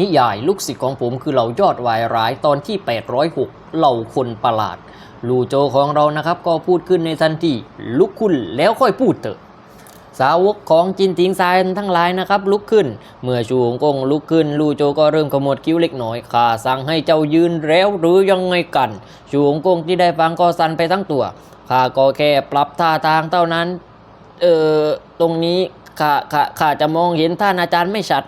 นิยายลูกศิษย์ของผมคือเหล่ายอดวายร้ายตอนที่ 806เหล่าคนประหลาด ลูโจของเรานะครับก็พูดขึ้นในทันทีลุกขึ้นแล้วค่อยพูดเถอะ สาวกของจินติงซายทั้งหลายนะครับ ลุกขึ้น เมื่อชูงกงลุกขึ้น ลูโจก็เริ่มขมวดคิ้วเล็กน้อยข้าสั่งให้เจ้ายืนแล้วหรือยังไงกัน ชูงกงที่ได้ฟังก็สั่นไปทั้งตัวข้าก็แค่ปรับท่าทางเท่านั้นเออตรงนี้ข้าข้าข้าจะมองเห็นท่านอาจารย์ไม่ชัด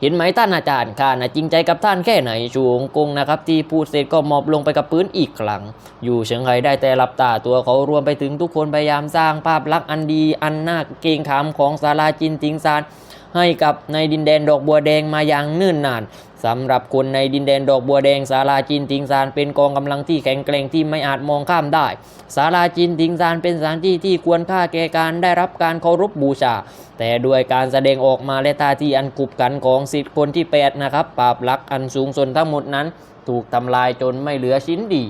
เห็นไหมท่านอาจารย์ข้านะจริงใจกับท่านแค่ไหนชูงกงนะครับ ที่พูดเสร็จก็หมอบลงไปกับพื้นอีกครั้ง อยู่เฉียงไฮ้ได้แต่หลับตาตัวเขารวมไปถึงทุกคนพยายามสร้างภาพลักษณ์อันดี อันน่าเกรงขามของศาลาจินติงซาน ให้กับในดินแดนดอกบัวแดงมาอย่างเนิ่นนานสำหรับคนในดินแดนดอกบัวแดงศาลาจินติงซานเป็นกองกำลังที่แข็งแกร่งที่ไม่อาจมองข้ามได้ศาลาจินติงซานเป็นสถานที่ที่ควรค่าแก่การได้รับการเคารพบูชา แต่ด้วยการแสดงออกมาและท่าทีอันกุบกันของสิทธิคนที่แปดนะครับปราบลักอันสูงส่วนทั้งหมดนั้น ถูกทำลายจนไม่เหลือชิ้นดี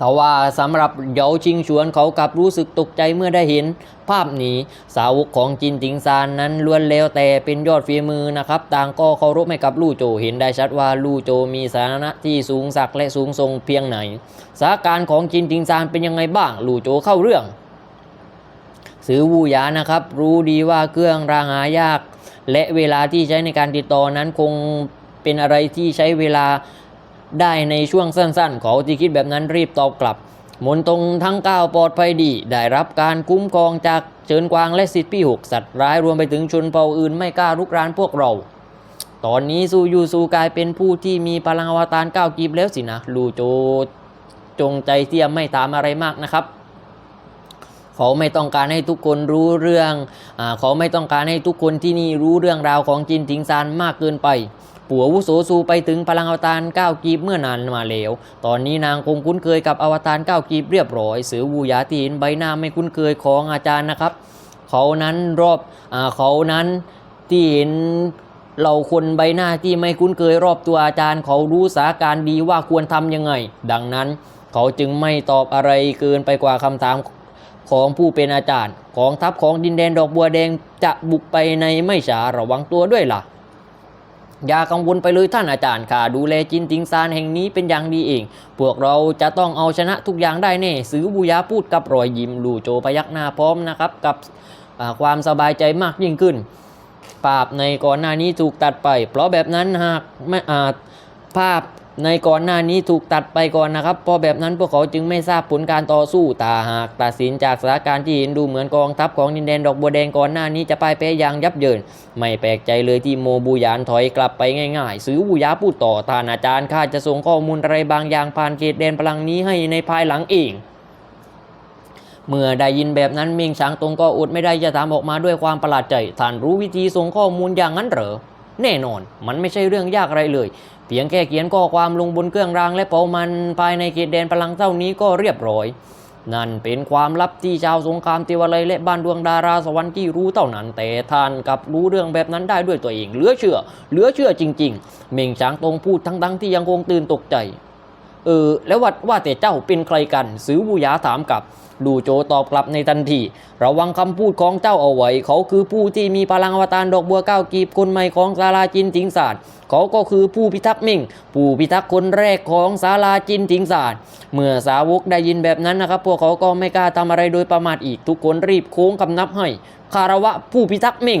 แต่ว่าสำหรับเหยาชิงชวนเขากลับรู้สึกตกใจเมื่อได้เห็น ภาพนี้สาวกของจินติงซานนั้นล้วนแล้วแต่เป็นยอดฝีมือนะครับ ต่างก็เคารพให้กับลู่โจเห็นได้ชัดว่าลู่โจมีสถานะที่สูงสักและสูงทรงเพียงไหนสถานการณ์ของจินติงซานเป็นยังไงบ้างลู่โจเข้าเรื่องสือวูหยานะครับ รู้ดีว่าเครื่องรางหายาก และเวลาที่ใช้ในการติดต่อนั้นคงเป็นอะไรที่ใช้เวลา ได้ในช่วงสั้นๆ เขาที่คิดแบบนั้นรีบตอบกลับมนตรงทั้งเก้าปลอดภัยดี ได้รับการคุ้มครองจากเชิญกวางและสิทธิพี่หกสัตว์ร้ายรวมไปถึงชนเผ่าอื่นไม่กล้ารุกรานพวกเรา ตอนนี้ซูยูซูกลายเป็นผู้ที่มีพลังอวตารเก้ากีบแล้วสินะ ลูโจ จงใจเสียมไม่ตามอะไรมากนะครับ เขาไม่ต้องการให้ทุกคนรู้เรื่องอเขาไม่ต้องการให้ทุกคนที่นี่รู้เรื่องราวของจินทิงซานมากเกินไปปัววุโสซูไปถึงพลังอวตารก้าวกีบเมื่อนานมาแล้ว ตอนนี้นางคงคุ้นเคยกับอวตารก้าวกีบเรียบร้อย สือวูยาที่เห็นใบหน้าไม่คุ้นเคยของอาจารย์นะครับ เขานั้นรอบอเขานั้นที่เห็นเราคนใบหน้าที่ไม่คุ้นเคยรอบตัวอาจารย์ เขารู้สาการดีว่าควรทำยังไง ดังนั้น เขาจึงไม่ตอบอะไรเกินไปกว่าคำถาม ของผู้เป็นอาจารย์ ของทัพของดินแดนดอกบัวแดงจะบุกไปในไม่ช้าระวังตัวด้วยล่ะ อย่ากังวลไปเลยท่านอาจารย์ค่ะดูแลจินติงซานแห่งนี้เป็นอย่างดีเอง พวกเราจะต้องเอาชนะทุกอย่างได้แน่ซื้อบูยาพูดกับรอยยิ้มลูโจพยักหน้าพร้อมนะครับกับความสบายใจมากยิ่งขึ้น ภาพในก่อนหน้านี้ถูกตัดไป เพราะแบบนั้นหากไม่อาจภาพ ในก่อนหน้านี้ถูกตัดไปก่อนนะครับ เพราะแบบนั้นพวกเขาจึงไม่ทราบผลการต่อสู้ตาหากตัดสินจากสถานการณ์ที่เห็นดูเหมือนกองทัพของดินแดนดอกบัวแดงก่อนหน้านี้จะพ่ายแพ้อย่างยับเยิน ไม่แปลกใจเลยที่โมบูยานถอยกลับไปง่ายๆซื้อบูยาพูดต่อท่านอาจารย์ข้าจะส่งข้อมูลอะไรบางอย่างผ่านเขตแดนพลังนี้ให้ในภายหลังเองเมื่อได้ยินแบบนั้นเมงช้างตรงก็อดไม่ได้จะถามออกมาด้วยความประหลาดใจท่านรู้วิธีส่งข้อมูลอย่างนั้นเหรอ แน่นอน มันไม่ใช่เรื่องยากอะไรเลย เพียงแค่เขียนข้อความลงบนเครื่องรางและเป่ามันภายในเขตแดนพลังเท่านี้ก็เรียบร้อย นั่นเป็นความลับที่ชาวสงครามเทวาลัยและบ้านดวงดาราสวรรค์ที่รู้เท่านั้น แต่ท่านกลับรู้เรื่องแบบนั้นได้ด้วยตัวเองเหลือเชื่อเหลือเชื่อจริง ๆ เมงช้างตรงพูดทั้งๆที่ยังคงตื่นตกใจ เออแล้วว่าว่าแต่เจ้าเป็นใครกัน ซื้อบูยาถามกลับลูโจตอบกลับในทันทีระวังคำพูดของเจ้าเอาไว้ เขาคือผู้ที่มีพลังอวตารดอกบัวเก้ากีบคนใหม่ของซาลาจินทิงศาสตร์เขาก็คือผู้พิทักษ์มิ่ง ผู้พิทักษ์คนแรกของซาลาจินทิงศาสตร์เมื่อสาวกได้ยินแบบนั้นนะครับ พวกเขาก็ไม่กล้าทำอะไรโดยประมาทอีกทุกคนรีบโค้งคำนับให้คารวะผู้พิทักษ์มิ่ง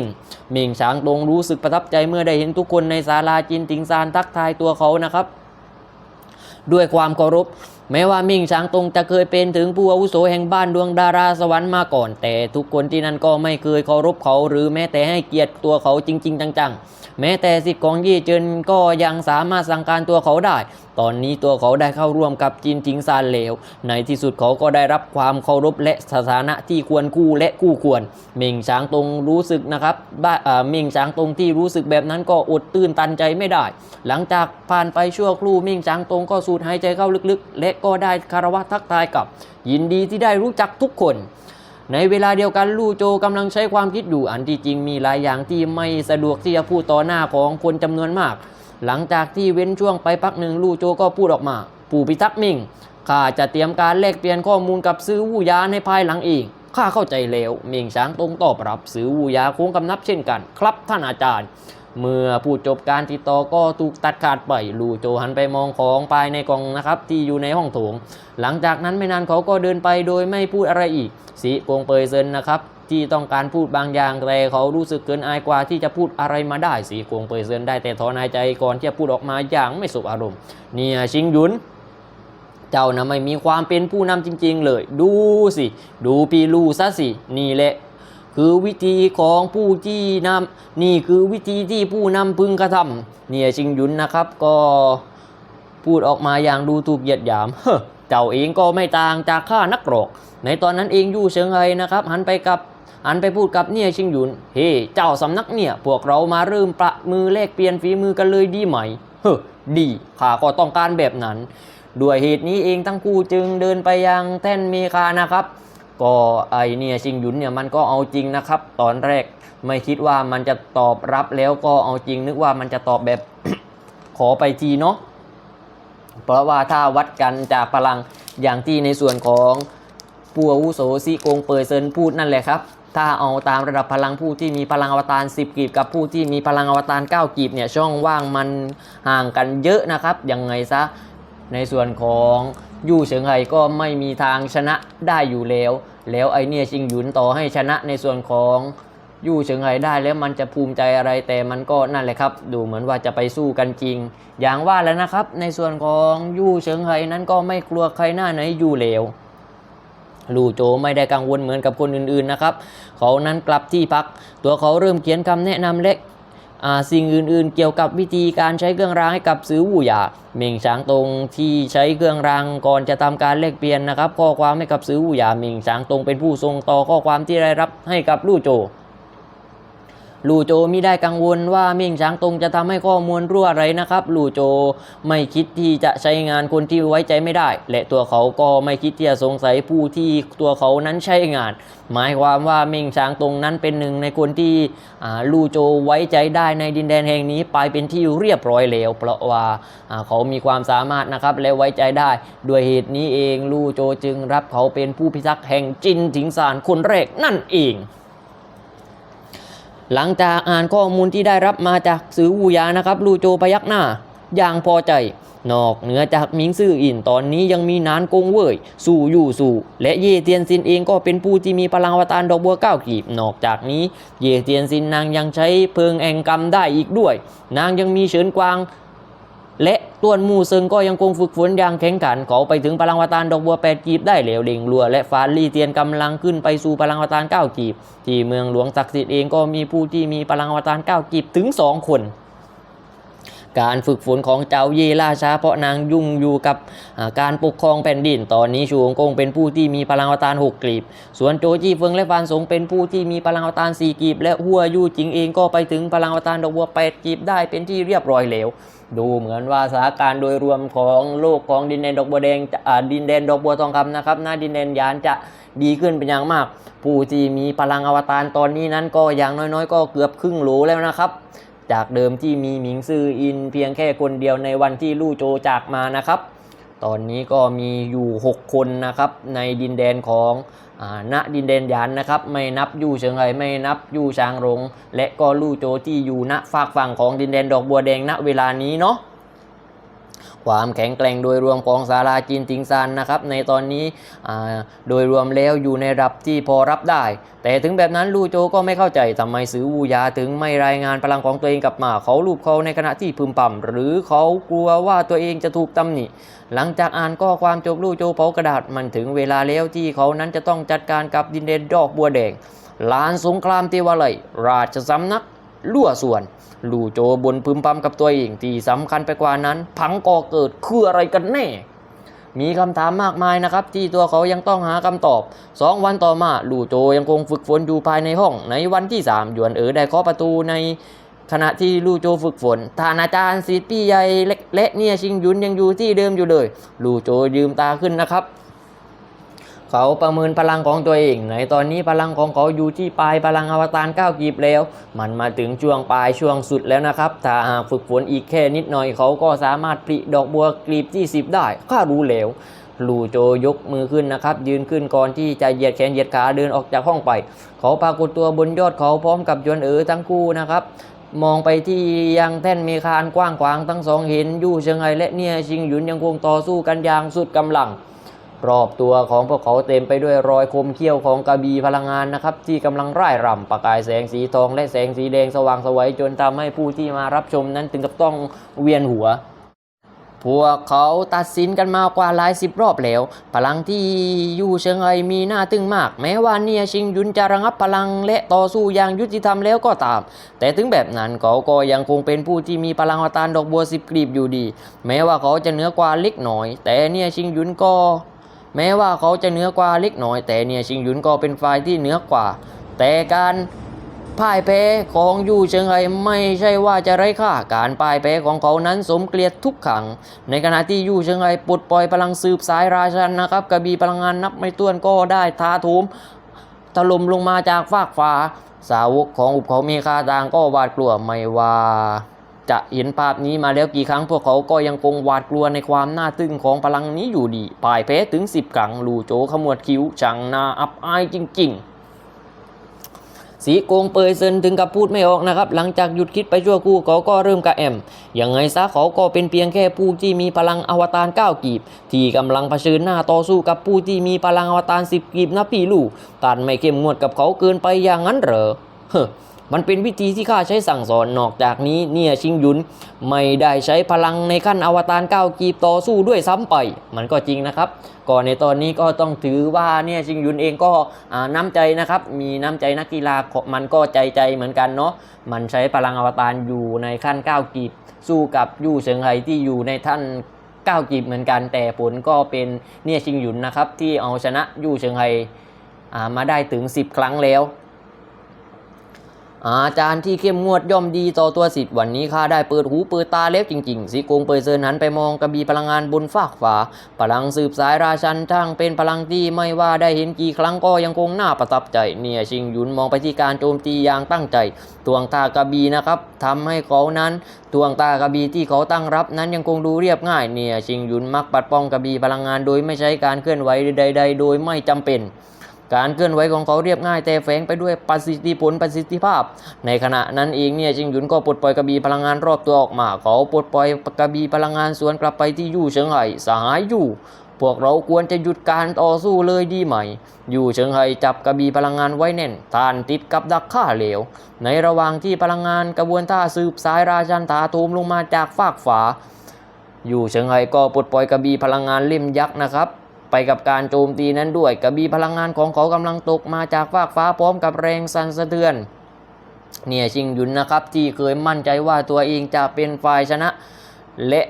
เม่งช้างตรงรู้สึกประทับใจเมื่อได้เห็นทุกคนในศาลาจินติงซานทักทายตัวเขานะครับ ด้วยความเคารพแม้ว่ามิ่งช้างตรงจะเคยเป็นถึงผู้อาวุโสแห่งบ้านดวงดาราสวรรค์มาก่อน แต่ทุกคนที่นั่นก็ไม่เคยเคารพเขา หรือแม้แต่ให้เกียรติตัวเขาจริง ๆ จังๆ แม้แต่สิทธิ์ของยี่เจินก็ยังสามารถสั่งการตัวเขาได้ ตอนนี้ตัวเขาได้เข้าร่วมกับจินทิงซานแล้วในที่สุดเขาก็ได้รับความเคารพและสถานะที่ควรคู่และคู่ควร เม่งช้างตรงรู้สึกนะครับบ้าเอ่อเม่งช้างตรงที่รู้สึกแบบนั้นก็อดตื่นตันใจไม่ได้ หลังจากผ่านไปชั่วครู่เม่งช้างตรงก็สูดหายใจเข้าลึกๆ และก็ได้คารวะทักทายกับ ยินดีที่ได้รู้จักทุกคน ในเวลาเดียวกันลู่โจกำลังใช้ความคิดอยู่อันที่จริงมีหลายอย่างที่ไม่สะดวกที่จะพูดต่อหน้าของคนจำนวนมาก หลังจากที่เว้นช่วงไปพักหนึ่งลู่โจก็พูดออกมา ปู่พิทักษ์มิงข้าจะเตรียมการแลกเปลี่ยนข้อมูลกับซื้อวูยานในภายหลังอีกข้าเข้าใจแล้วเมงช้างตรงตอบรับซื้อวูยาโค้งกำนับเช่นกัน ครับท่านอาจารย์ เมื่อพูดจบการติดต่อก็ถูกตัดขาดไปลูโจหันไปมองของภายในกล่องนะครับที่อยู่ในห้องโถง หลังจากนั้นไม่นานเขาก็เดินไปโดยไม่พูดอะไรอีกสีโกงเปยเซินนะครับที่ต้องการพูดบางอย่างแต่เขารู้สึกเกินอายกว่าที่จะพูดอะไรมาได้สีโกงเปยเซินได้แต่ถอนหายใจก่อนที่จะพูดออกมาอย่างไม่สุอารมณ์เนี่ยชิงหยุนเจ้านะไม่มีความเป็นผู้นำจริงๆเลย ดูสิ ดูปีลูซะสิ นี่แหละ คือวิธีของผู้ที่นำนี่คือวิธีที่ผู้นำพึงกระทำเนี่ยชิงหยุนนะครับ ก็พูดออกมาอย่างดูถูกเหยียดหยามเฮ้อเจ้าเองก็ไม่ต่างจากข้านักหรอก ในตอนนั้นเองยู่เฉิงไฮนะครับ หันไปกับหันไปพูดกับเนี่ยชิงหยุน เฮ้เจ้าสำนักเนี่ย พวกเรามาเริ่มประมือแลกเปลี่ยนฝีมือกันเลยดีไหม เฮ้ดีข้าก็ต้องการแบบนั้น ด้วยเหตุนี้เองทั้งคู่จึงเดินไปยังแท่นเมคานะครับ ก็ไอเนี่ยชิงหยุนเนี่ยมันก็เอาจริงนะครับ ตอนแรกไม่คิดว่ามันจะตอบรับแล้วก็เอาจริงนึกว่ามันจะตอบแบบขอไปทีเนาะเพราะว่าถ้าวัดกันจากพลังอย่างที่ในส่วนของปัววุโสซิโกงเปอร์เซินพูดนั่นแหละครับถ้าเอาตามระดับพลังผู้ที่มีพลังอวตาร 10 กีบกับผู้ที่มีพลังอวตาร 9 กีบเนี่ยช่องว่างมันห่างกันเยอะนะครับยังไงซะในส่วนของ ยู่เฉิงไห่ก็ไม่มีทางชนะได้อยู่แล้ว แล้วไอเนี่ยชิงหยุนต่อให้ชนะในส่วนของยู่เฉิงไห่ได้แล้วมันจะภูมิใจอะไรแต่มันก็นั่นแหละครับ ดูเหมือนว่าจะไปสู้กันจริง อย่างว่าแล้วนะครับ ในส่วนของยู่เฉิงไห่นั้นก็ไม่กลัวใครหน้าไหนอยู่แล้วลู่โจไม่ได้กังวลเหมือนกับคนอื่นๆนะครับ เขานั้นกลับที่พัก ตัวเขาเริ่มเขียนคำแนะนำเล็ก สิ่งอื่นๆ เกี่ยวกับวิธีการใช้เครื่องรางให้กับซื้อวูหยาเม่งฉางตรงที่ใช้เครื่องรางก่อนจะทำการแลกเปลี่ยนนะครับ ข้อความให้กับซื้อวูหยาเม่งฉางตรงเป็นผู้ทรงต่อข้อความที่ได้รับให้กับลู่โจ ลู่โจไมิได้กังวลว่าเม่งช้างตรงจะทำให้ข้อมูลรั่วไหลนะครับลู่โจไม่คิดที่จะใช้งานคนที่ไว้ใจไม่ได้ และตัวเขาก็ไม่คิดที่จะสงสัยผู้ที่ตัวเขานั้นใช้งาน หมายความว่าเม่งช้างตรงนั้นเป็นหนึ่งในคนที่ลู่โจไว้ใจได้ในดินแดนแห่งนี้ไปเป็นที่เรียบร้อยแล้วเพราะว่าอ่าเขามีความสามารถนะครับและไว้ใจได้ด้วยเหตุนี้เองลู่โจจึงรับเขาเป็นผู้พิทักษ์แห่งจินถิงซานคนแรกนั่นเอง หลังจากอ่านข้อมูลที่ได้รับมาจากสื่อวูยานะครับลูโจพยักหน้า อย่างพอใจ นอกเหนือจากหมิงซื่ออินตอนนี้ยังมีนานกงเว่ยสู่ยู่สู่และเย่เตียนซินเองก็เป็นผู้ที่มีพลังวตารดอกบัวเก้ากีบนอกจากนี้ เย่เตียนซินนางยังใช้เพิงแองกรรมได้อีกด้วย นางยังมีเฉินกวาง และต้วนมูเซิงก็ยังคงฝึกฝนอย่างแข็งขันเขาไปถึงพลังวตารดอกบัวแปดกีบได้เหลวเด่งรัว และฟานลี่เตียนกำลังขึ้นไปสู่พลังวตารเก้ากีบ ที่เมืองหลวงศักดิ์สิทธิ์เองก็มีผู้ที่มีพลังวตารเก้ากีบถึงสองคน การฝึกฝนของเจ้าเย่ล่าช้าเพราะนางยุ่งอยู่กับการปกครองแผ่นดิน ตอนนี้ชูองกงเป็นผู้ที่มีพลังอวตารหกกลีบ ส่วนโจจี้เฟิงและฟานสงเป็นผู้ที่มีพลังอวตารสี่กีบ และหัวยู่จิงเองก็ไปถึงพลังอวตารดอกบัวแปดกีบได้เป็นที่เรียบร้อยแล้วดูเหมือนว่าสถานการณ์โดยรวมของโลกของดินแดนดอกบัวแดงดินแดนดอกบัวทองคำนะครับหน้าดินแดนยานจะดีขึ้นเป็นอย่างมาก ผู้ที่มีพลังอวตารตอนนี้นั้นก็อย่างน้อยๆ ก็เกือบครึ่งโหลแล้วนะครับ จากเดิมที่มีหมิงซืออินเพียงแค่คนเดียวในวันที่ลู่โจจากมานะครับ ตอนนี้ก็มีอยู่ 6 คนนะครับในดินแดนของอาณดินแดนยานนะครับไม่นับยู่เฉิงไห่ไม่นับยู่ชางรง และก็ลู่โจที่อยู่ณฝากฝั่งของดินแดนดอกบัวแดงณเวลานี้เนาะ ความแข็งแกร่งโดยรวมของสาราจีนติงซานนะครับในตอนนี้โดยรวมแล้วอยู่ในระดับที่พอรับได้ แต่ถึงแบบนั้นลู่โจก็ไม่เข้าใจทำไมซื้อวูยาถึงไม่รายงานพลังของตัวเองกลับมาเขาลูบเขาในขณะที่พึมพำหรือเขากลัวว่าตัวเองจะถูกตำหนิหลังจากอ่านข้อความจบลู่โจเผากระดาษมันถึงเวลาแล้วที่เขานั้นจะต้องจัดการกับดินแดนดอกบัวแดงลานสงครามเทวาลัยราชสำนัก ลั่วส่วนลู่โจบนพึมพำกับตัวเองที่สำคัญไปกว่านั้นพังก่อเกิดคืออะไรกันแน่ มีคำถามมากมายนะครับ ที่ตัวเขายังต้องหาคำตอบสองวันต่อมาลู่โจยังคงฝึกฝนอยู่ภายในห้อง ในวันที่สามหยวนเอ๋อได้เคาะประตูในขณะที่ลู่โจฝึกฝนท่านอาจารย์สิทธิ์พี่ใหญ่และและเนี่ยชิงยุนยังอยู่ที่เดิมอยู่เลย ลู่โจยืมตาขึ้นนะครับ เขาประเมินพลังของตัวเอง ในตอนนี้พลังของเขาอยู่ที่ปลายพลังอวตาร9กีบแล้ว มันมาถึงช่วงปลายช่วงสุดแล้วนะครับ ถ้าหากฝึกฝนอีกแค่นิดหน่อยเขาก็สามารถปลิดอกบัวกลีบที่ 10 ได้ข้ารู้แล้วลูโจยกมือขึ้นนะครับ ยืนขึ้นก่อนที่จะเหยียดแขนเหยียดขาเดินออกจากห้องไป เขาปรากฏตัวบนยอดเขาพร้อมกับยวนเอ๋อทั้งคู่นะครับ มองไปที่ยังแท่นเมคานกว้างขวางทั้งสองเห็นยู่เชิงไฮและเนี่ยชิงหยุนยังคงต่อสู้กันอย่างสุดกำลัง รอบตัวของพวกเขาเต็มไปด้วยรอยคมเขี้ยวของกระบี่พลังงานนะครับ ที่กำลังร่ายรำประกายแสงสีทองและแสงสีแดงสว่างสวัยจนทำให้ผู้ที่มารับชมนั้นถึงกับต้องเวียนหัว พวกเขาตัดสินกันมากว่าหลายสิบรอบแล้ว พลังที่ยู่เชิงไอมีหน้าตึงมาก แม้ว่าเนี่ยชิงยุนจะระงับพลังและต่อสู้อย่างยุติธรรมแล้วก็ตาม แต่ถึงแบบนั้นเขาก็ยังคงเป็นผู้ที่มีพลังอวตารดอกบัวสิบกลีบอยู่ดี แม้ว่าเขาจะเหนือกว่าเล็กน้อย แต่เนี่ยชิงยุนก็ แม้ว่าเขาจะเหนือกว่าเล็กน้อย แต่เนี่ยชิงยุนก็เป็นฝ่ายที่เหนือกว่า แต่การพ่ายแพ้ของยู่เชิงไฮไม่ใช่ว่าจะไร้ค่าการพ่ายแพ้ของเขานั้นสมเกลียรติทุกขัง ในขณะที่ยู่เชิงไฮปลดปล่อยพลังสืบสายราชันนะครับกระบี่พลังงานนับไม่ถ้วนก็ได้ท้าโถมถล่มลงมาจากฟากฟ้า สาวกของอุปเขาเมคาต่างก็หวาดกลัวไม่ว่า จะเห็นภาพนี้มาแล้วกี่ครั้งพวกเขาก็ยังคงหวาดกลัวในความน่าตึงของพลังนี้อยู่ดีพ่ายแพ้ถึง 10 ครั้งลูโจขมวดคิ้วช่างน่าอับอายจริง ๆสีโกงเปยเซินถึงกับพูดไม่ออกนะครับ หลังจากหยุดคิดไปชั่วครู่เขาก็เริ่มกระแอมยังไงซะเขาก็เป็นเพียงแค่ผู้ที่มีพลังอวตารก้าวกีบ ที่กำลังเผชิญหน้าต่อสู้กับผู้ที่มีพลังอวตารสิบกีบนะพี่ลูกการไม่เข้มงวดกับเขาเกินไปอย่างนั้นเหรอเฮ้อ มันเป็นวิธีที่ข้าใช้สั่งสอนนอกจากนี้เนี่ยชิงยุนไม่ได้ใช้พลังในขั้นอวตารก้าวกีบต่อสู้ด้วยซ้ำไป มันก็จริงนะครับ ก่อนในตอนนี้ก็ต้องถือว่าเนี่ยชิงยุนเองก็น้ำใจนะครับ มีน้ำใจนักกีฬามันก็ใจใจเหมือนกันเนาะมันใช้พลังอวตารอยู่ในขั้นก้าวกีบสู้กับยู่เฉิงไฮที่อยู่ในท่านก้าวกีบเหมือนกัน แต่ผลก็เป็นเนี่ยชิงยุนนะครับที่เอาชนะยู่เฉิงไฮอ่มาได้ถึง 10 ครั้งแล้ว อาจารย์ที่เข้มงวดย่อมดีต่อตัวสิทธิ์วันนี้ข้าได้เปิดหูเปิดตาแล้วจริงๆสีโกงเปิดเซินหันไปมองกระบี่พลังงานบนฟากฟ้าพลังสืบสายราชันทั้งเป็นพลังที่ไม่ว่าได้เห็นกี่ครั้งก็ยังคงน่าประทับใจเนี่ยชิงหยุนมองไปที่การโจมตีอย่างตั้งใจตวงตากระบี่นะครับทำให้เขานั้นตวงตากระบี่ที่เขาตั้งรับนั้นยังคงดูเรียบง่ายเนี่ยชิงหยุนมักปัดป้องกระบี่พลังงานโดยไม่ใช้การเคลื่อนไหวใด ๆ โดยไม่จำเป็น การเคลื่อนไหวของเขาเรียบง่ายแต่แฝงไปด้วยประสิทธิผลประสิทธิภาพ ในขณะนั้นเองเนี่ยจิงหยุนก็ปลดปล่อยกระบี่พลังงานรอบตัวออกมา เขาปลดปล่อยกระบี่พลังงานสวนกลับไปที่ยู่เฉิงไห่สหายยู่พวกเราควรจะหยุดการต่อสู้เลยดีไหมยู่เฉิงไห่จับกระบี่พลังงานไว้แน่นท่านติดกับดักฆ่าเหลว ในระหว่างที่พลังงานกระบวนท่าสืบสายราชันถาโถมลงมาจากฟากฝา อยู่เฉิงไห่ก็ปลดปล่อยกระบี่พลังงานเล่มยักษ์นะครับ ไปกับการโจมตีนั้นด้วยกระบี่พลังงานของเขากำลังตกมาจากฟากฟ้าพร้อมกับแรงสั่นสะเทือนเนี่ยชิงหยุนนะครับที่เคยมั่นใจว่าตัวเองจะเป็นฝ่ายชนะ และ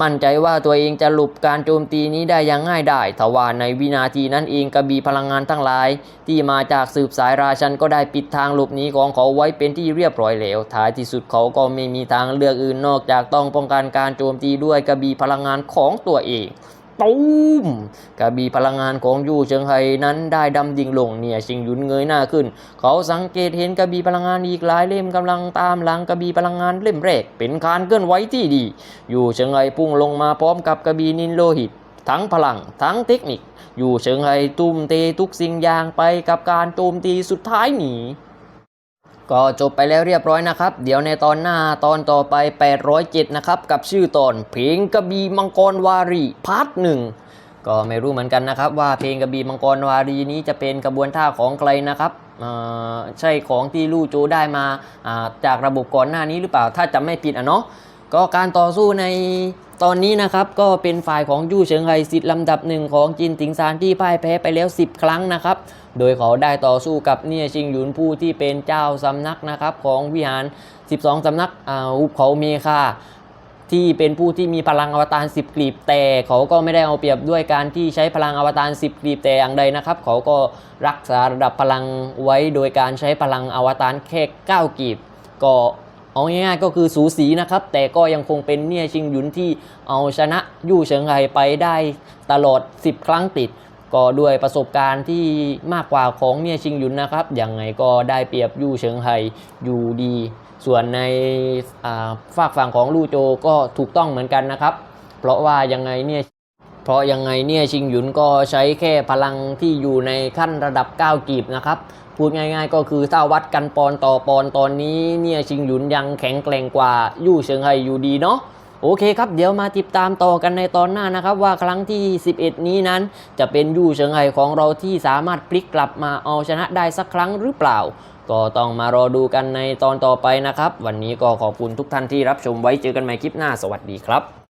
มั่นใจว่าตัวเองจะหลบการโจมตีนี้ได้อย่างง่ายได้ทว่าในวินาทีนั้นเองกระบี่พลังงานทั้งหลาย ที่มาจากสืบสายราชันก็ได้ปิดทางหลบหนีของเขาไว้เป็นที่เรียบร้อยแล้วท้ายที่สุดเขาก็ไม่มีทางเลือกอื่นนอกจากต้องป้องกันการโจมตีด้วยกระบี่พลังงานของตัวเอง ตูมกระบี่พลังงานของยู่เชิงไฮนั้นได้ดำดิ่งลงเนี่ยชิงหยุนเงยหน้าขึ้น เขาสังเกตเห็นกระบี่พลังงานอีกหลายเล่มกำลังตามหลังกระบี่พลังงานเล่มแรกเป็นการเคลื่อนไหวที่ดี อยู่เชิงไฮพุ่งลงมาพร้อมกับกระบี่นินโลหิต ทั้งพลังทั้งเทคนิค อยู่เชิงไฮตุ้มเตทุกสิ่งอย่างไปกับการโจมตีสุดท้ายหนี ก็จบไปแล้วเรียบร้อยนะครับ เดี๋ยวในตอนหน้าตอนต่อไป 807 นะครับ กับชื่อตอนเพลงกระบีมังกรวารีพาร์ทหนึ่งก็ไม่รู้เหมือนกันนะครับ ว่าเพลงกระบีมังกรวารีนี้จะเป็นกระบวนท่าของใครนะครับเออใช่ของที่ลู่โจได้มาาจากระบบก่อนหน้านี้หรือเปล่าถ้าจำไม่ผิดอะเนาะ ก็การต่อสู้ในตอนนี้นะครับก็เป็นฝ่ายของยู่เฉิงไฮสิทธิ์ลำดับหนึ่งของจินติงซานที่พ่ายแพ้ไปแล้ว 10 ครั้งนะครับ โดยเขาได้ต่อสู้กับเนี่ยชิงหยุนผู้ที่เป็นเจ้าสำนักนะครับของวิหาร 12 สำนักอ่าอุบเขาเมคาที่เป็นผู้ที่มีพลังอวตาร 10กลีบแต่เขาก็ไม่ได้เอาเปรียบด้วยการที่ใช้พลังอวตาร 10กลีบแต่อย่างใดนะครับ เขาก็รักษาระดับพลังไว้โดยการใช้พลังอวตารแค่9กลีบก็ เอาง่ายๆก็คือสูสีนะครับ แต่ก็ยังคงเป็นเนี่ยชิงหยุนที่เอาชนะยู่เฉิงไห่ไปได้ตลอด 10 ครั้งติด ก็ด้วยประสบการณ์ที่มากกว่าของเนี่ยชิงหยุนนะครับยังไงก็ได้เปรียบยู่เฉิงไห่อยู่ดี ส่วนในฝากฝั่งของลู่โจก็ถูกต้องเหมือนกันนะครับ เพราะว่ายังไงเนี่ย เพราะยังไงเนี่ยชิงหยุนก็ใช้แค่พลังที่อยู่ในขั้นระดับ 9 กีบนะครับพูดง่ายๆ ก็คือถ้าวัดกันปอนต่อปอนตอนนี้เนี่ยชิงหยุนยังแข็งแกร่งกว่ายู่เฉิงไห่อยู่ดีเนาะโอเคครับ เดี๋ยวมาติดตามต่อกันในตอนหน้านะครับ ว่าครั้งที่ 11 นี้นั้น จะเป็นยู่เฉิงไห่ของเราที่สามารถพลิกกลับมาเอาชนะได้สักครั้งหรือเปล่า ก็ต้องมารอดูกันในตอนต่อไปนะครับ วันนี้ก็ขอบคุณทุกท่านที่รับชมไว้เจอกันใหม่คลิปหน้าสวัสดีครับ